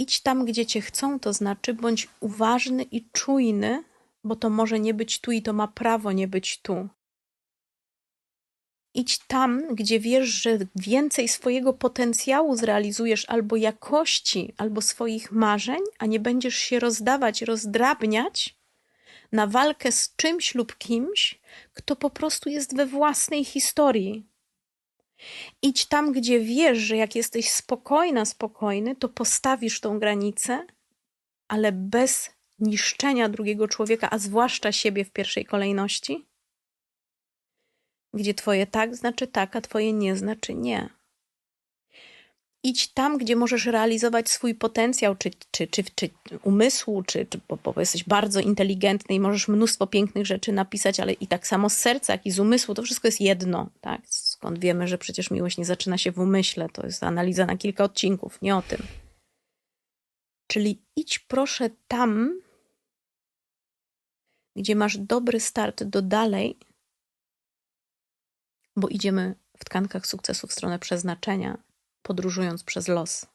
idź tam, gdzie cię chcą, to znaczy bądź uważny i czujny, bo to może nie być tu i to ma prawo nie być tu. Idź tam, gdzie wiesz, że więcej swojego potencjału zrealizujesz albo jakości, albo swoich marzeń, a nie będziesz się rozdawać, rozdrabniać na walkę z czymś lub kimś, kto po prostu jest we własnej historii. Idź tam, gdzie wiesz, że jak jesteś spokojna, spokojny, to postawisz tą granicę, ale bez niszczenia drugiego człowieka, a zwłaszcza siebie w pierwszej kolejności gdzie twoje tak znaczy tak, a twoje nie znaczy nie. Idź tam, gdzie możesz realizować swój potencjał, czy, czy, czy, czy umysłu, czy, czy bo, bo jesteś bardzo inteligentny i możesz mnóstwo pięknych rzeczy napisać, ale i tak samo z serca, jak i z umysłu, to wszystko jest jedno. Tak? Skąd wiemy, że przecież miłość nie zaczyna się w umyśle, to jest analiza na kilka odcinków, nie o tym. Czyli idź proszę tam, gdzie masz dobry start do dalej, bo idziemy w tkankach sukcesu w stronę przeznaczenia, podróżując przez los.